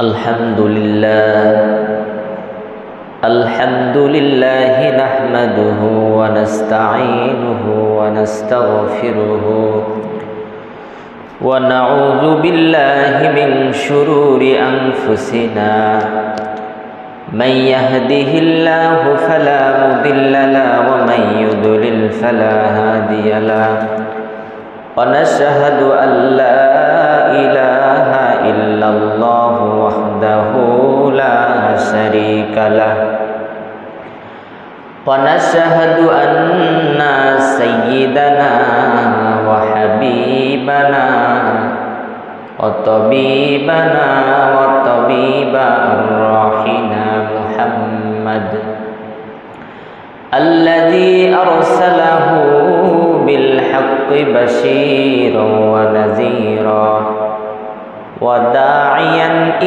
الحمد لله الحمد لله نحمده ونستعينه ونستغفره. ونعوذ بالله من شرور أنفسنا. من يهده الله فلا مضل له ومن يضلل فلا هادي له. ونشهد أن لا إله إلا الله وحده لا شريك له. ونشهد أن سيدنا وحبيبنا وطبيبنا وطبيب أرواحنا محمد الذي أرسله بالحق بشيرا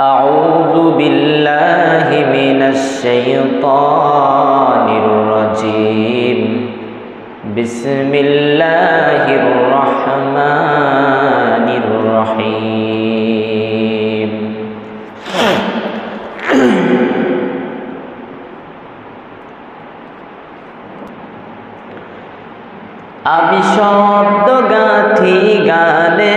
أعوذ بالله من الشيطان الرجيم بسم الله الرحمن الرحيم আমি শব্দ গাথি গানে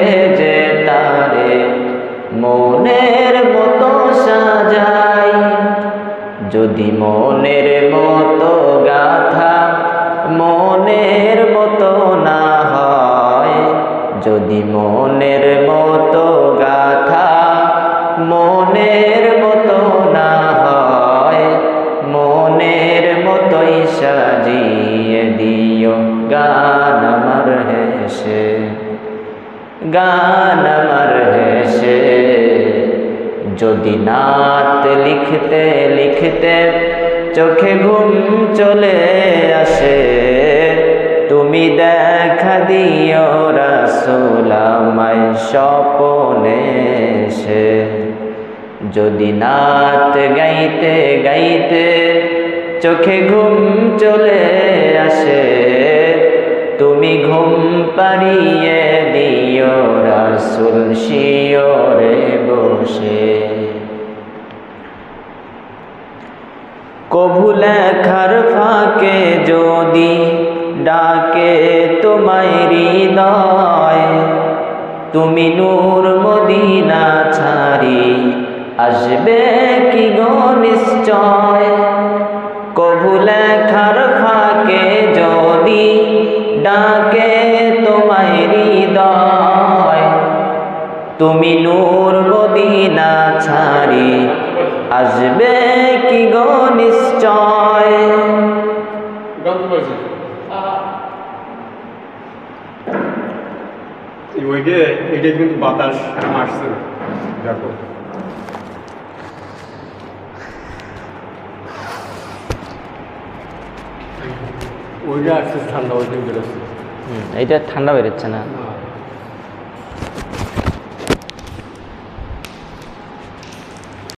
গান আমার হেসে। যদি নাত লিখতে লিখতে চোখে ঘুম চলে আসে, তুমি দেখা দিও রাসুল আমায় স্বপনে সে যদি নাত গাইতে গাইতে চোখে ঘুম চলে আসে, তুমি ঘুম পাড়িয়ে দিও রাসুল শিওরে বসে। কভু লেখার ফাঁকে যদি ডাকে তোমায় হৃদয়, তুমি নূর মদিনা ছাড়ি আসবে কি নিশ্চয়? কভু লেখার ফাঁকে যদি ডাকে তুমি নূর মদিনা ছাড়ি আসবে কি গো নিশ্চয়? ওইটা এটা কিন্তু বাতাস আসছে। দেখো। ওইটা আসছে ঠান্ডা ওইটা বেরোচ্ছে। এটা ঠান্ডা বেরোচ্ছে না। না।